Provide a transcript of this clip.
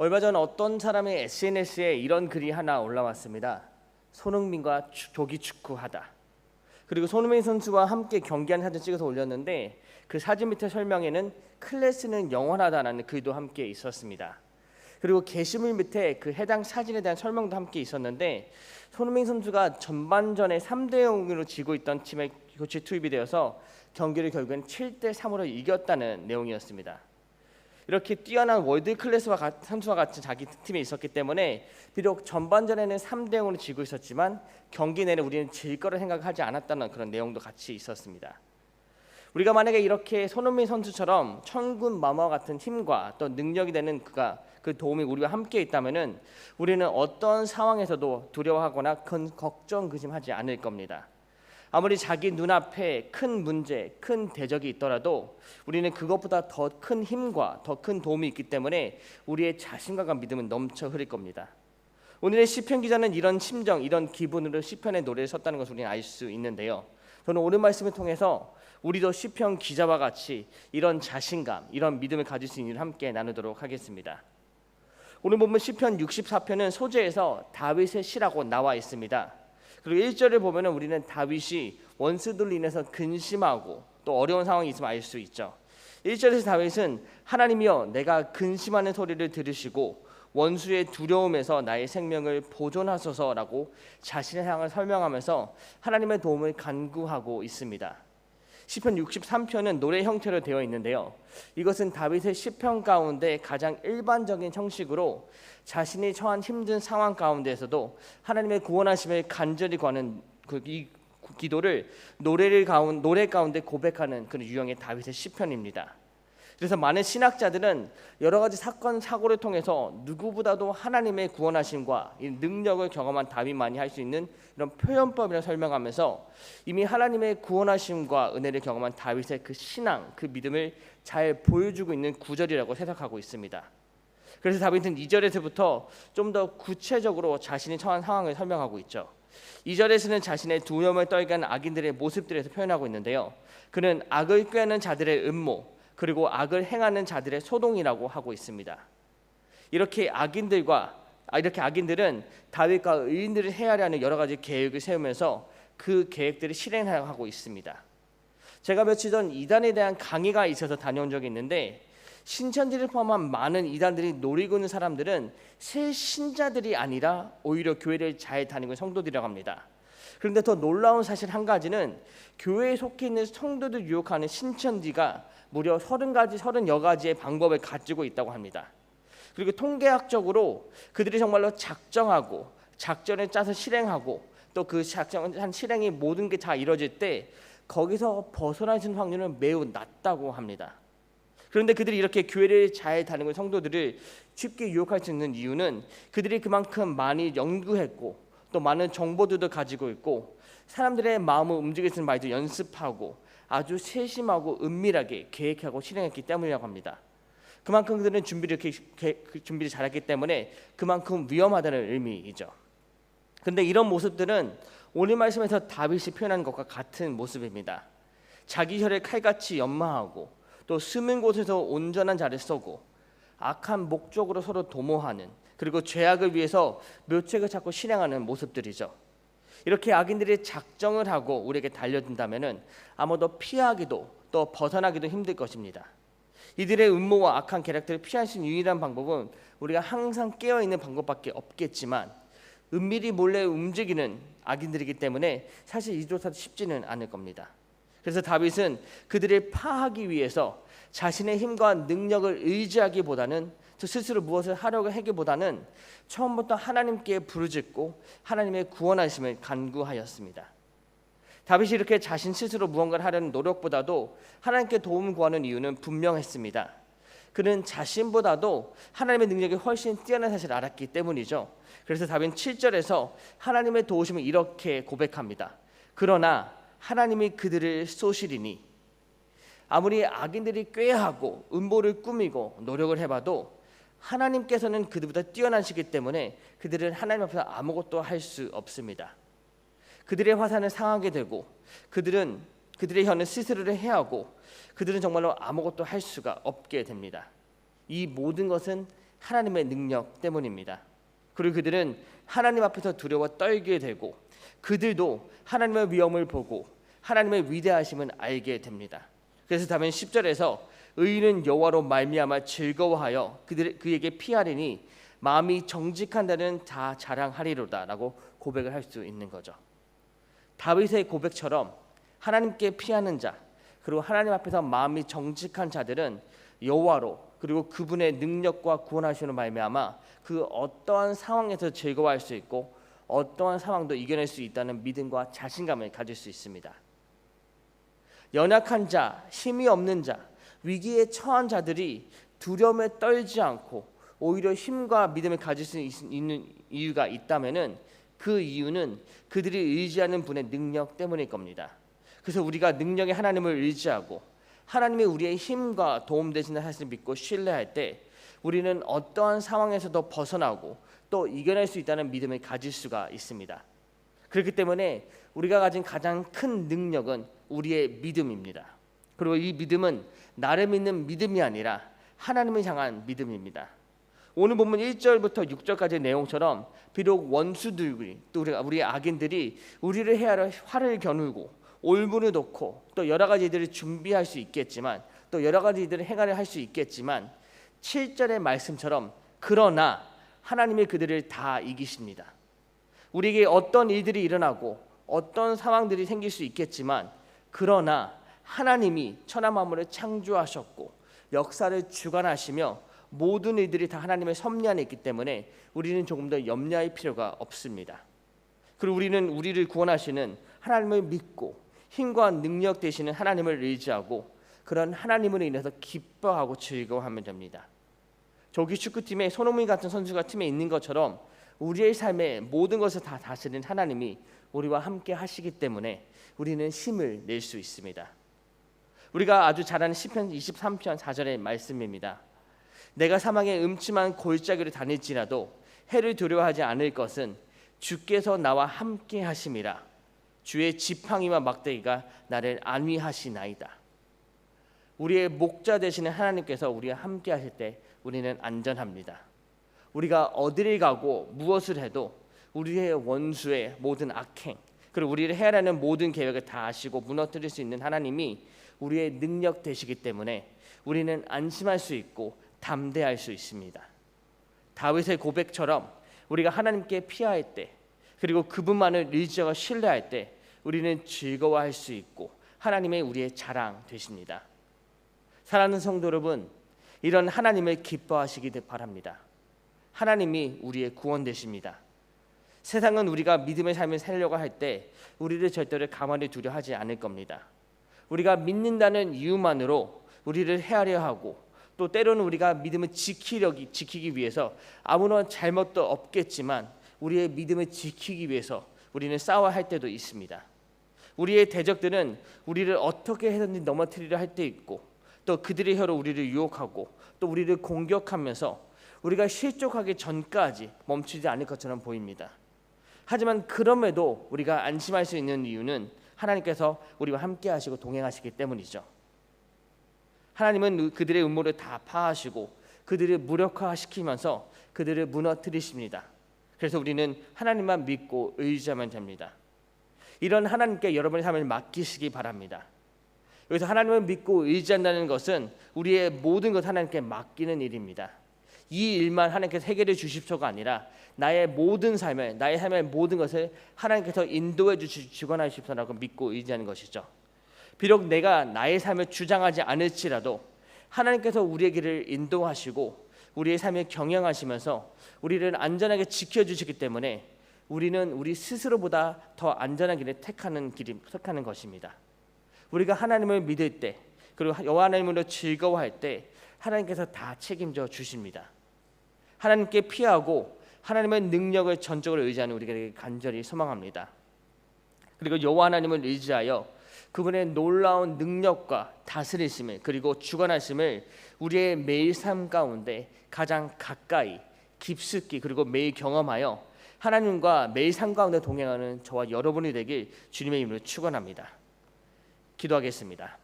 얼마 전 어떤 사람의 SNS에 이런 글이 하나 올라왔습니다. 손흥민과 추- 조기 축구하다. 그리고 손흥민 선수와 함께 경기하는 사진 찍어서 올렸는데 그 사진 밑에 설명에는 클래스는 영원하다라는 글도 함께 있었습니다. 그리고 게시물 밑에 그 해당 사진에 대한 설명도 함께 있었는데 손흥민 선수가 전반전에 3대 0으로 지고 있던 팀에 교체 투입이 되어서 경기를 결국엔 7대 3으로 이겼다는 내용이었습니다. 이렇게 뛰어난 월드 클래스와 가- 선수와 같이 자기 팀에 있었기 때문에 비록 전반전에는 3대 0으로 지고 있었지만 경기 내내 우리는 질 거를 생각하지 않았다는 그런 내용도 같이 있었습니다. 우리가 만약에 이렇게 손흥민 선수처럼 천군 마마와 같은 힘과 또 능력이 되는 그가 그 도움이 우리와 함께 있다면은 우리는 어떤 상황에서도 두려워하거나 큰 걱정 근심하지 않을 겁니다. 아무리 자기 눈앞에 큰 문제, 큰 대적이 있더라도 우리는 그것보다 더 큰 힘과 더 큰 도움이 있기 때문에 우리의 자신감과 믿음은 넘쳐 흐를 겁니다. 오늘의 시편 기자는 이런 심정, 이런 기분으로 시편의 노래를 썼다는 것을 우리는 알 수 있는데요. 저는 오늘 말씀을 통해서 우리도 시편 기자와 같이 이런 자신감, 이런 믿음을 가질 수 있는 일을 함께 나누도록 하겠습니다. 오늘 보면 시편 64편은 소재에서 다윗의 시라고 나와 있습니다. 그리고 1절을 보면은 우리는 다윗이 원수들로 인해서 근심하고 또 어려운 상황이 있으면 알 수 있죠. 1절에서 다윗은 하나님이여 내가 근심하는 소리를 들으시고 원수의 두려움에서 나의 생명을 보존하소서라고 자신의 상황을 설명하면서 하나님의 도움을 간구하고 있습니다. 시편 63편은 노래 형태로 되어 있는데요. 이것은 다윗의 시편 가운데 가장 일반적인 형식으로 자신이 처한 힘든 상황 가운데에서도 하나님의 구원하심을 간절히 구하는 그이 기도를 노래를 가운 노래 가운데 고백하는 그런 유형의 다윗의 시편입니다. 그래서 많은 신학자들은 여러 가지 사건 사고를 통해서 누구보다도 하나님의 구원하심과 이 능력을 경험한 다윗만이 할 수 있는 이런 표현법이라 설명하면서 이미 하나님의 구원하심과 은혜를 경험한 다윗의 그 신앙, 그 믿음을 잘 보여주고 있는 구절이라고 해석하고 있습니다. 그래서 다윗은 2절에서부터 좀 더 구체적으로 자신이 처한 상황을 설명하고 있죠. 2절에서는 자신의 두려움을 하는 악인들의 모습들에서 표현하고 있는데요. 그는 악을 꾀하는 자들의 음모 그리고 악을 행하는 자들의 소동이라고 하고 있습니다. 이렇게 악인들과 아, 이렇게 악인들은 다윗과 의인들을 해하려는 여러 가지 계획을 세우면서 그 계획들을 실행하고 있습니다. 제가 며칠 전 이단에 대한 강의가 있어서 다녀온 적이 있는데 신천지를 포함한 많은 이단들이 노리고 있는 사람들은 새 신자들이 아니라 오히려 교회를 잘 다니는 성도들이라고 합니다. 그런데 더 놀라운 사실 한 가지는 교회에 속해 있는 성도들 유혹하는 신천지가 무려 30가지, 30여 가지의 방법을 가지고 있다고 합니다. 그리고 통계학적으로 그들이 정말로 작정하고 작전을 짜서 실행하고 또 그 작정한 실행이 모든 게 다 이루어질 때 거기서 벗어나는 확률은 매우 낮다고 합니다. 그런데 그들이 이렇게 교회를 잘 다니는 성도들을 쉽게 유혹할 수 있는 이유는 그들이 그만큼 많이 연구했고 또 많은 정보들도 가지고 있고 사람들의 마음을 있는 말도 연습하고 아주 세심하고 은밀하게 계획하고 실행했기 때문이라고 합니다. 그만큼 그들은 준비를 그 준비를 잘했기 때문에 그만큼 위험하다는 의미이죠. 근데 이런 모습들은 오늘 말씀에서 다윗이 표현한 것과 같은 모습입니다. 자기 혈을 칼같이 연마하고 또 숨은 곳에서 온전한 자를 쏘고 악한 목적으로 서로 도모하는 그리고 죄악을 위해서 묘책을 찾고 실행하는 모습들이죠. 이렇게 악인들이 작정을 하고 우리에게 달려든다면은 아무도 피하기도 또 벗어나기도 힘들 것입니다. 이들의 음모와 악한 계략들을 피할 수 있는 유일한 방법은 우리가 항상 깨어 있는 방법밖에 없겠지만 은밀히 몰래 움직이는 악인들이기 때문에 사실 이조차도 쉽지는 않을 겁니다. 그래서 다윗은 그들을 파하기 위해서 자신의 힘과 능력을 의지하기보다는 저 스스로 무엇을 하려고 하기보다는 처음부터 하나님께 부르짖고 하나님의 구원하심을 간구하였습니다. 다윗이 이렇게 자신 스스로 무언가를 하려는 노력보다도 하나님께 도움을 구하는 이유는 분명했습니다. 그는 자신보다도 하나님의 능력이 훨씬 뛰어난 사실을 알았기 때문이죠. 그래서 다윗 7절에서 하나님의 도우심을 이렇게 고백합니다. 그러나 하나님이 그들을 쏘시리니 아무리 악인들이 꾀하고 음보를 꾸미고 노력을 해봐도 하나님께서는 그들보다 뛰어나시기 때문에 그들은 하나님 앞에서 아무것도 할 수 없습니다. 그들의 화산을 상하게 되고 그들은 그들의 혀는 스스로를 해하고 그들은 정말로 아무것도 할 수가 없게 됩니다. 이 모든 것은 하나님의 능력 때문입니다. 그리고 그들은 하나님 앞에서 두려워 떨게 되고 그들도 하나님의 위엄을 보고 하나님의 위대하심을 알게 됩니다. 그래서 다면 10절에서 의인은 여호와로 말미암아 즐거워하여 그들 그에게 피하리니 마음이 정직한 자는 다 자랑하리로다라고 고백을 할 수 있는 거죠. 다윗의 고백처럼 하나님께 피하는 자 그리고 하나님 앞에서 마음이 정직한 자들은 여호와로 그리고 그분의 능력과 구원하시는 말미암아 그 어떠한 상황에서 즐거워할 수 있고 어떠한 상황도 이겨낼 수 있다는 믿음과 자신감을 가질 수 있습니다. 연약한 자, 힘이 없는 자, 위기에 처한 자들이 두려움에 떨지 않고 오히려 힘과 믿음을 가질 수 있- 있는 이유가 있다면은 그 이유는 그들이 의지하는 분의 능력 때문일 겁니다. 그래서 우리가 능력의 하나님을 의지하고 하나님이 우리의 힘과 도움 되시는 하나님을 믿고 신뢰할 때 우리는 어떠한 상황에서도 벗어나고 또 이겨낼 수 있다는 믿음을 가질 수가 있습니다. 그렇기 때문에 우리가 가진 가장 큰 능력은 우리의 믿음입니다. 그리고 이 믿음은 나를 믿는 믿음이 아니라 하나님을 향한 믿음입니다. 오늘 본문 1절부터 6절까지의 내용처럼 비록 원수들이 또 우리가 우리 악인들이 우리를 해하려 활을 겨누고 올무를 놓고 또 여러 가지 일들을 준비할 수 있겠지만 또 여러 가지 일들을 행하려 할 수 있겠지만 7절의 말씀처럼 그러나 하나님이 그들을 다 이기십니다. 우리에게 어떤 일들이 일어나고 어떤 상황들이 생길 수 있겠지만 그러나 하나님이 천하 만물을 창조하셨고 역사를 주관하시며 모든 일들이 다 하나님의 섭리 안에 있기 때문에 우리는 조금 더 염려할 필요가 없습니다. 그리고 우리는 우리를 구원하시는 하나님을 믿고 힘과 능력 되시는 하나님을 의지하고 그런 하나님으로 인해서 기뻐하고 즐거워하면 됩니다. 조기 축구팀에 손흥민 같은 선수가 팀에 있는 것처럼 우리의 삶의 모든 것을 다 다스리는 하나님이 우리와 함께 하시기 때문에 우리는 힘을 낼 수 있습니다. 우리가 아주 잘 아는 시편 23편 4절의 말씀입니다. 내가 사망의 음침한 골짜기를 다닐지라도 해를 두려워하지 않을 것은 주께서 나와 함께 하심이라 주의 지팡이와 막대기가 나를 안위하시나이다. 우리의 목자 되시는 하나님께서 우리와 함께 하실 때 우리는 안전합니다. 우리가 어디를 가고 무엇을 해도 우리의 원수의 모든 악행 그리고 우리를 해하려는 모든 계획을 다 아시고 무너뜨릴 수 있는 하나님이 우리의 능력 되시기 때문에 우리는 안심할 수 있고 담대할 수 있습니다. 다윗의 고백처럼 우리가 하나님께 피할 때 그리고 그분만을 의지하고 신뢰할 때 우리는 즐거워할 수 있고 하나님의 우리의 자랑 되십니다. 사랑하는 성도 여러분, 이런 하나님을 기뻐하시기 바랍니다. 하나님이 우리의 구원 되십니다. 세상은 우리가 믿음의 삶을 살려고 할 때 우리를 절대로 가만히 두려 하지 않을 겁니다. 우리가 믿는다는 이유만으로 우리를 헤아려 하고 또 때로는 우리가 믿음을 지키려기 지키기 위해서 아무런 잘못도 없겠지만 우리의 믿음을 지키기 위해서 우리는 싸워야 할 때도 있습니다. 우리의 대적들은 우리를 어떻게 해서든지 넘어뜨리려 할 때 있고 또 그들의 혀로 우리를 유혹하고 또 우리를 공격하면서 우리가 실족하기 전까지 멈추지 않을 것처럼 보입니다. 하지만 그럼에도 우리가 안심할 수 있는 이유는 하나님께서 우리와 함께 하시고 동행하시기 때문이죠. 하나님은 그들의 음모를 다 파하시고 그들을 무력화시키면서 그들을 무너뜨리십니다. 그래서 우리는 하나님만 믿고 의지하면 됩니다. 이런 하나님께 여러분의 삶을 맡기시기 바랍니다. 여기서 하나님을 믿고 의지한다는 것은 우리의 모든 것 하나님께 맡기는 일입니다. 이 일만 하나님께서 해결해 주십소가 아니라 나의 모든 삶을 나의 삶의 모든 것을 하나님께서 인도해 주시 주관하십소라고 믿고 의지하는 것이죠. 비록 내가 나의 삶을 주장하지 않을지라도 하나님께서 우리의 길을 인도하시고 우리의 삶을 경영하시면서 우리를 안전하게 지켜 주시기 때문에 우리는 우리 스스로보다 더 안전한 길을 택하는 길이 택하는 것입니다. 우리가 하나님을 믿을 때 그리고 여호와 하나님으로 즐거워할 때 하나님께서 다 책임져 주십니다. 하나님께 피하고 하나님의 능력을 전적으로 의지하는 우리에게 간절히 소망합니다. 그리고 여호와 하나님을 의지하여 그분의 놀라운 능력과 다스리심을 그리고 주관하심을 우리의 매일 삶 가운데 가장 가까이 깊숙이 그리고 매일 경험하여 하나님과 매일 삶 가운데 동행하는 저와 여러분이 되길 주님의 이름으로 축원합니다. 기도하겠습니다.